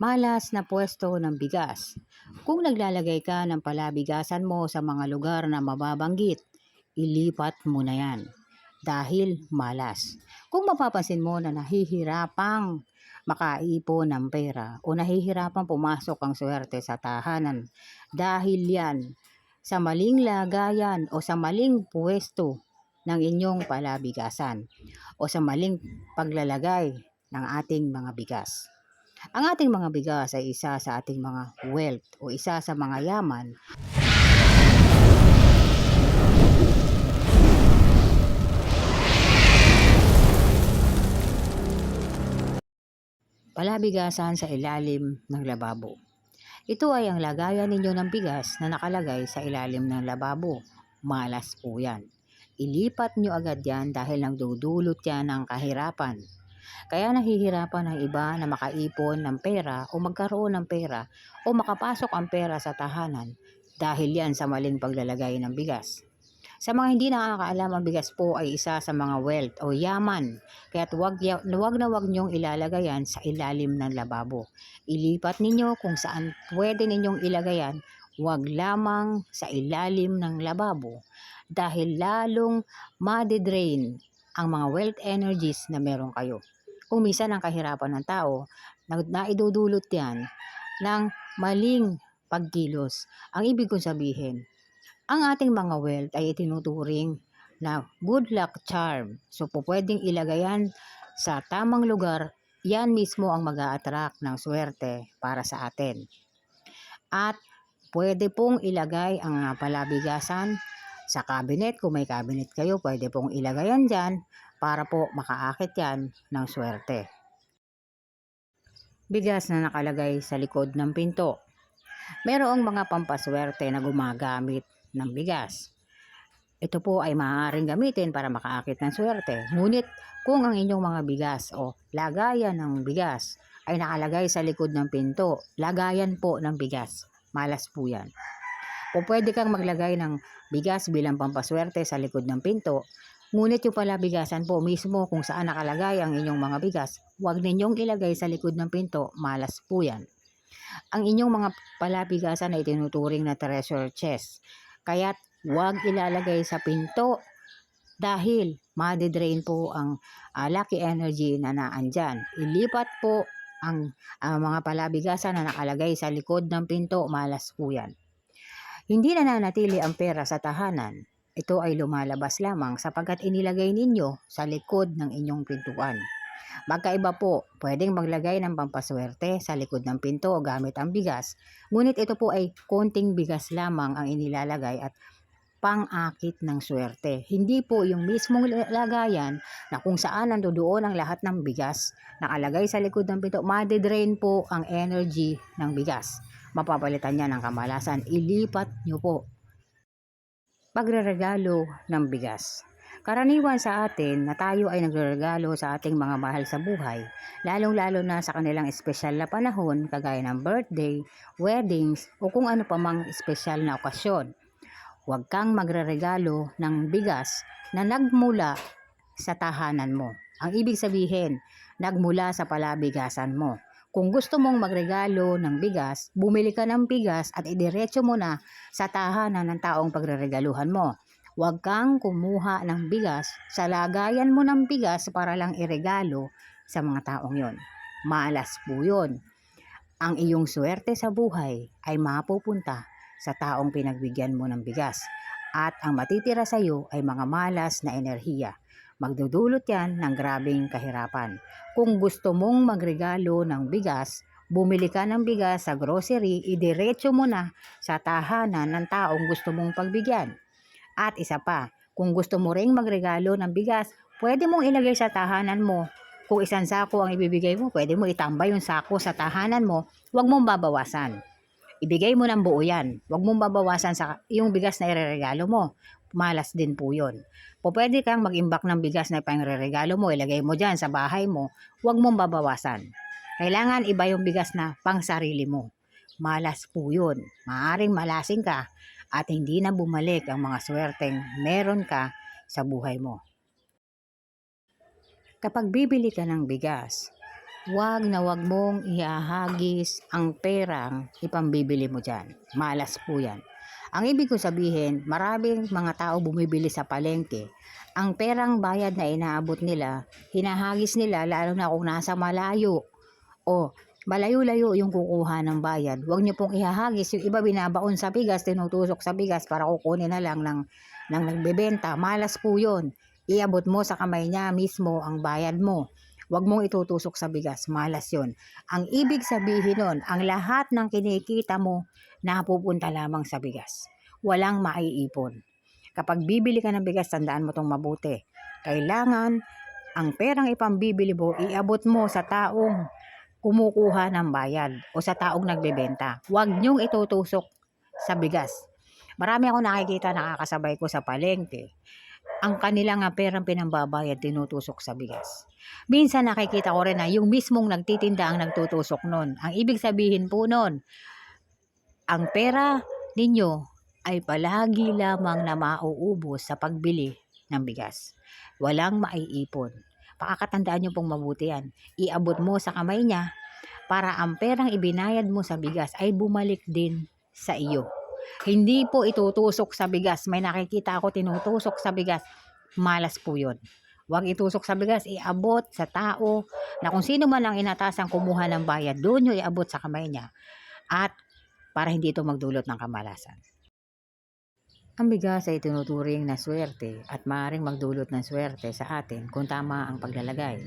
Malas na pwesto ng bigas. Kung naglalagay ka ng palabigasan mo sa mga lugar na mababanggit, ilipat mo na yan. Dahil malas. Kung mapapansin mo na nahihirapang makaipon ng pera o nahihirapang pumasok ang swerte sa tahanan dahil yan sa maling lagayan o sa maling pwesto ng inyong palabigasan o sa maling paglalagay ng ating mga bigas. Ang ating mga bigas ay isa sa ating mga wealth o isa sa mga yaman palabigasan sa ilalim ng lababo. Ito ay ang lagayan ninyo ng bigas na nakalagay sa ilalim ng lababo. Malas po yan. Ilipat nyo agad yan dahil nagdudulot yan ng kahirapan. Kaya nahihirapan ang iba na makaipon ng pera o magkaroon ng pera o makapasok ang pera sa tahanan dahil yan sa maling paglalagay ng bigas. Sa mga hindi nakakaalam, ang bigas po ay isa sa mga wealth o yaman. Kaya't wag, ya- wag na wag niyong ilalagay yan sa ilalim ng lababo. Ilipat ninyo kung saan pwede ninyong ilagay yan, wag lamang sa ilalim ng lababo dahil lalong madedrain ang mga wealth energies na meron kayo. Kung minsan ang kahirapan ng tao, na, naidudulot yan ng maling pagkilos. Ang ibig kong sabihin, ang ating mga wealth ay itinuturing na good luck charm. So, po pwedeng ilagay sa tamang lugar, yan mismo ang mag attract ng swerte para sa atin. At pwede pong ilagay ang palabigasan sa cabinet. Kung may cabinet kayo, pwede pong ilagay yan dyan para po makaakit yan ng swerte. Bigas na nakalagay sa likod ng pinto. Merong mga pampaswerte na gumagamit ng bigas. Ito po ay maaaring gamitin para makaakit ng swerte. Ngunit kung ang inyong mga bigas o lagayan ng bigas ay nakalagay sa likod ng pinto, lagayan po ng bigas. Malas po yan. O pwede kang maglagay ng bigas bilang pampaswerte sa likod ng pinto, ngunit yung pala bigasan po mismo kung saan nakalagay ang inyong mga bigas, huwag ninyong ilagay sa likod ng pinto, malas po yan. Ang inyong mga palabigasan ay tinuturing na treasure chest. Kaya't huwag ilalagay sa pinto dahil madedrain po ang ah, lucky energy na naandyan. Ilipat po ang ang mga palabigasan na nakalagay sa likod ng pinto, malas po yan. Hindi na nanatili ang pera sa tahanan. Ito ay lumalabas lamang sapagkat inilagay ninyo sa likod ng inyong pintuan. Magkaiba po, pwedeng maglagay ng pampaswerte sa likod ng pinto gamit ang bigas. Ngunit ito po ay konting bigas lamang ang inilalagay at pang-akit ng swerte. Hindi po yung mismong lagayan na kung saan nandoon ang lahat ng bigas nakalagay sa likod ng pinto, madedrain po ang energy ng bigas. Mapapalitan niya ng kamalasan. Ilipat niyo po. Pagreregalo ng bigas. Karaniwan sa atin na tayo ay nagregalo sa ating mga mahal sa buhay, lalong-lalo na sa kanilang espesyal na panahon kagaya ng birthday, weddings o kung ano pa mang espesyal na okasyon. Huwag kang magreregalo ng bigas na nagmula sa tahanan mo. Ang ibig sabihin, nagmula sa palabigasan mo. Kung gusto mong magregalo ng bigas, bumili ka ng bigas at idiretso mo na sa tahanan ng taong pagreregaluhan mo. Huwag kang kumuha ng bigas sa lagayan mo ng bigas para lang iregalo sa mga taong yon. Malas po yun. Ang iyong swerte sa buhay ay mapupunta sa taong pinagbigyan mo ng bigas. At ang matitira sa iyo ay mga malas na enerhiya. Magdudulot yan ng grabing kahirapan. Kung gusto mong magregalo ng bigas, bumili ka ng bigas sa grocery, idiretso mo na sa tahanan ng taong gusto mong pagbigyan. At isa pa, kung gusto mo ring magregalo ng bigas, pwede mong ilagay sa tahanan mo. Kung isang sako ang ibibigay mo, pwede mo itambay yung sako sa tahanan mo, huwag mong babawasan. Ibigay mo ng buo yan. Huwag mong babawasan sa yung bigas na ireregalo mo. Malas din po yun. Po pwede kang mag-imbak ng bigas na pangreregalo mo, ilagay mo dyan sa bahay mo, huwag mong babawasan. Kailangan iba yung bigas na pang sarili mo. Malas po yun. Maaring malasing ka at hindi na bumalik ang mga swerteng meron ka sa buhay mo. Kapag bibili ka ng bigas, Huwag na huwag mong ihahagis ang perang ipambibili mo dyan. Malas po yan. Ang ibig ko sabihin, maraming mga tao bumibili sa palengke. Ang perang bayad na inaabot nila, hinahagis nila lalo na kung nasa malayo. O malayo-layo yung kukuha ng bayad. Huwag niyo pong ihahagis. Yung iba binabaon sa bigas, tinutusok sa bigas para kukunin na lang ng, ng nagbebenta. Malas po yun. Iabot mo sa kamay niya mismo ang bayad mo. Huwag mong itutusok sa bigas. Malas yon. Ang ibig sabihin nun, ang lahat ng kinikita mo napupunta lamang sa bigas. Walang maiipon. Kapag bibili ka ng bigas, tandaan mo tong mabuti. Kailangan ang perang ipambibili mo, iabot mo sa taong kumukuha ng bayad o sa taong nagbebenta. Huwag niyong itutusok sa bigas. Marami ako nakikita nakakasabay ko sa palengke. Ang kanilang nga perang pinambabayad tinutusok sa bigas. Minsan nakikita ko rin na yung mismong nagtitinda ang nagtutusok nun. Ang ibig sabihin po nun, ang pera ninyo ay palagi lamang na mauubos sa pagbili ng bigas. Walang maiipon. Pakakatandaan nyo pong mabuti yan. Iabot mo sa kamay niya para ang perang ibinayad mo sa bigas ay bumalik din sa iyo. Hindi po itutusok sa bigas. May nakikita ako tinutusok sa bigas. Malas po yun. Huwag itusok sa bigas, iabot sa tao na kung sino man ang inatasang kumuha ng bayad, doon nyo iabot sa kamay niya. At para hindi ito magdulot ng kamalasan. Ang bigas ay tinuturing na swerte at maaaring magdulot ng swerte sa atin kung tama ang paglalagay.